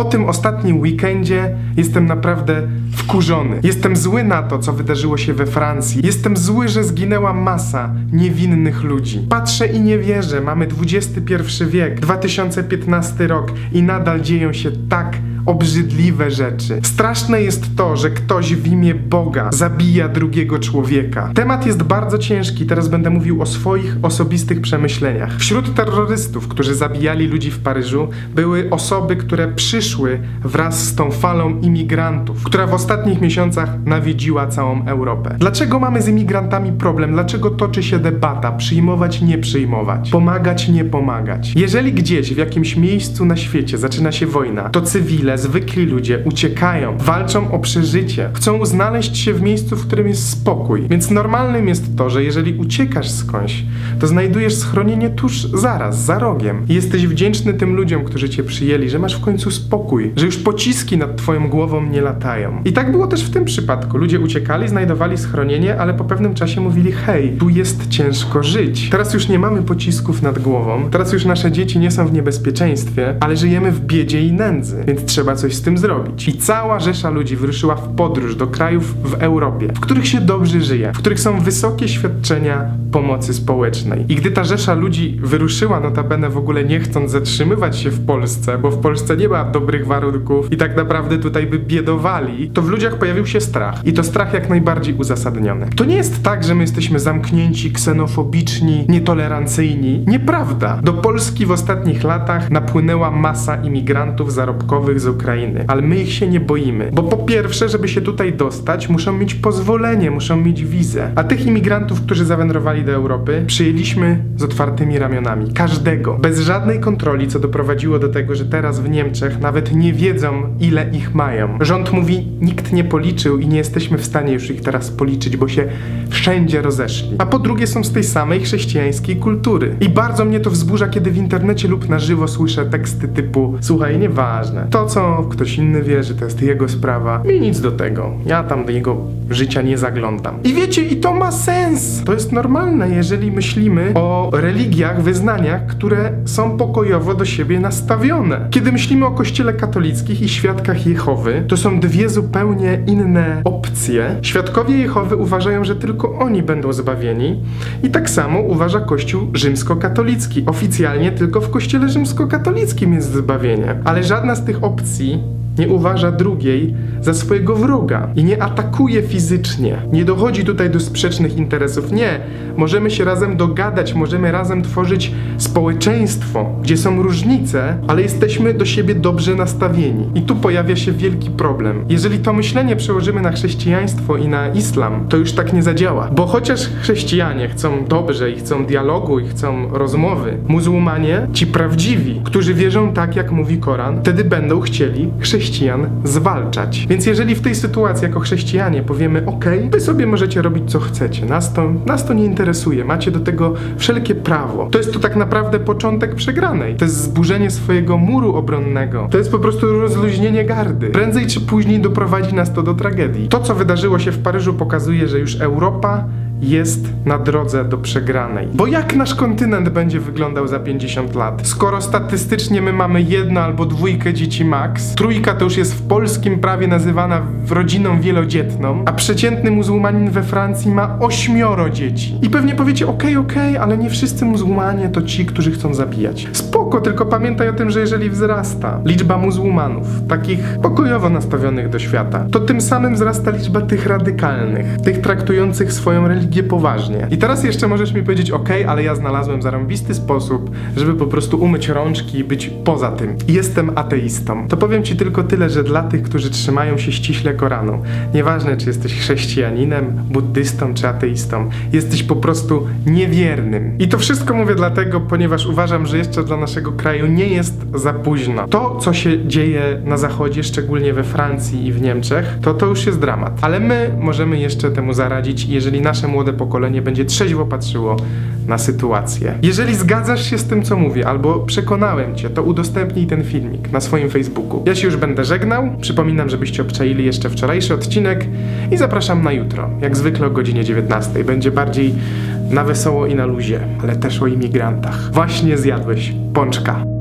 Po tym ostatnim weekendzie jestem naprawdę wkurzony. Jestem zły na to, co wydarzyło się we Francji. Jestem zły, że zginęła masa niewinnych ludzi. Patrzę i nie wierzę. Mamy XXI wiek, 2015 rok i nadal dzieją się tak obrzydliwe rzeczy. Straszne jest to, że ktoś w imię Boga zabija drugiego człowieka. Temat jest bardzo ciężki, teraz będę mówił o swoich osobistych przemyśleniach. Wśród terrorystów, którzy zabijali ludzi w Paryżu, były osoby, które przyszły wraz z tą falą imigrantów, która w ostatnich miesiącach nawiedziła całą Europę. Dlaczego mamy z imigrantami problem? Dlaczego toczy się debata? Przyjmować, nie przyjmować? Pomagać, nie pomagać? Jeżeli gdzieś w jakimś miejscu na świecie zaczyna się wojna, to cywile, zwykli ludzie uciekają, walczą o przeżycie, chcą znaleźć się w miejscu, w którym jest spokój. Więc normalnym jest to, że jeżeli uciekasz skądś, to znajdujesz schronienie tuż zaraz, za rogiem. Jesteś wdzięczny tym ludziom, którzy cię przyjęli, że masz w końcu spokój, że już pociski nad twoją głową nie latają. I tak było też w tym przypadku. Ludzie uciekali, znajdowali schronienie, ale po pewnym czasie mówili: hej, tu jest ciężko żyć. Teraz już nie mamy pocisków nad głową, teraz już nasze dzieci nie są w niebezpieczeństwie, ale żyjemy w biedzie i nędzy, więc trzeba coś z tym zrobić. I cała rzesza ludzi wyruszyła w podróż do krajów w Europie, w których się dobrze żyje, w których są wysokie świadczenia pomocy społecznej. I gdy ta rzesza ludzi wyruszyła, notabene w ogóle nie chcąc zatrzymywać się w Polsce, bo w Polsce nie ma dobrych warunków i tak naprawdę tutaj by biedowali, to w ludziach pojawił się strach. I to strach jak najbardziej uzasadniony. To nie jest tak, że my jesteśmy zamknięci, ksenofobiczni, nietolerancyjni. Nieprawda. Do Polski w ostatnich latach napłynęła masa imigrantów zarobkowych z Ukrainy, ale my ich się nie boimy. Bo po pierwsze, żeby się tutaj dostać, muszą mieć pozwolenie, muszą mieć wizę. A tych imigrantów, którzy zawędrowali do Europy, przyjęliśmy z otwartymi ramionami. Każdego. Bez żadnej kontroli, co doprowadziło do tego, że teraz w Niemczech nawet nie wiedzą, ile ich mają. Rząd mówi, nikt nie policzył i nie jesteśmy w stanie już ich teraz policzyć, bo się wszędzie rozeszli. A po drugie są z tej samej chrześcijańskiej kultury. I bardzo mnie to wzburza, kiedy w internecie lub na żywo słyszę teksty typu Słuchaj, nieważne. To, co ktoś inny wierzy, to jest jego sprawa. Mi nic do tego. Ja tam do jego życia nie zaglądam. I wiecie, i to ma sens. To jest normalne, jeżeli myślimy o religiach, wyznaniach, które są pokojowo do siebie nastawione. Kiedy myślimy o kościele katolickich i świadkach Jehowy, to są dwie zupełnie inne opcje. Świadkowie Jehowy uważają, że tylko oni będą zbawieni i tak samo uważa Kościół rzymskokatolicki. Oficjalnie tylko w kościele rzymskokatolickim jest zbawienie. Ale żadna z tych opcji see. Nie uważa drugiej za swojego wroga i nie atakuje fizycznie. Nie dochodzi tutaj do sprzecznych interesów. Nie. Możemy się razem dogadać, możemy razem tworzyć społeczeństwo, gdzie są różnice, ale jesteśmy do siebie dobrze nastawieni. I tu pojawia się wielki problem. Jeżeli to myślenie przełożymy na chrześcijaństwo i na islam, to już tak nie zadziała. Bo chociaż chrześcijanie chcą dobrze i chcą dialogu i chcą rozmowy, muzułmanie, ci prawdziwi, którzy wierzą tak, jak mówi Koran, wtedy będą chcieli chrześcijan zwalczać. Więc jeżeli w tej sytuacji jako chrześcijanie powiemy, ok, wy sobie możecie robić co chcecie, nas to, nas to nie interesuje, macie do tego wszelkie prawo. To jest to tak naprawdę początek przegranej. To jest zburzenie swojego muru obronnego. To jest po prostu rozluźnienie gardy. Prędzej czy później doprowadzi nas to do tragedii. To, co wydarzyło się w Paryżu, pokazuje, że już Europa jest na drodze do przegranej. Bo jak nasz kontynent będzie wyglądał za 50 lat? Skoro statystycznie my mamy jedno albo dwójkę dzieci max, trójka to już jest w polskim prawie nazywana rodziną wielodzietną, a przeciętny muzułmanin we Francji ma ośmioro dzieci. I pewnie powiecie, okej, okej, ale nie wszyscy muzułmanie to ci, którzy chcą zabijać. Spoko, tylko pamiętaj o tym, że jeżeli wzrasta liczba muzułmanów, takich pokojowo nastawionych do świata, to tym samym wzrasta liczba tych radykalnych, tych traktujących swoją religię poważnie. I teraz jeszcze możesz mi powiedzieć, ok, ale ja znalazłem zarąbisty sposób, żeby po prostu umyć rączki i być poza tym. Jestem ateistą. To powiem ci tylko tyle, że dla tych, którzy trzymają się ściśle Koranu, nieważne czy jesteś chrześcijaninem, buddystą czy ateistą, jesteś po prostu niewiernym. I to wszystko mówię dlatego, ponieważ uważam, że jeszcze dla naszego kraju nie jest za późno. To, co się dzieje na zachodzie, szczególnie we Francji i w Niemczech, to to już jest dramat. Ale my możemy jeszcze temu zaradzić, jeżeli nasze młode pokolenie będzie trzeźwo patrzyło na sytuację. Jeżeli zgadzasz się z tym, co mówię, albo przekonałem cię, to udostępnij ten filmik na swoim Facebooku. Ja się już będę żegnał. Przypominam, żebyście obczaili jeszcze wczorajszy odcinek i zapraszam na jutro. Jak zwykle o godzinie 19. Będzie bardziej na wesoło i na luzie, ale też o imigrantach. Właśnie zjadłeś pączka.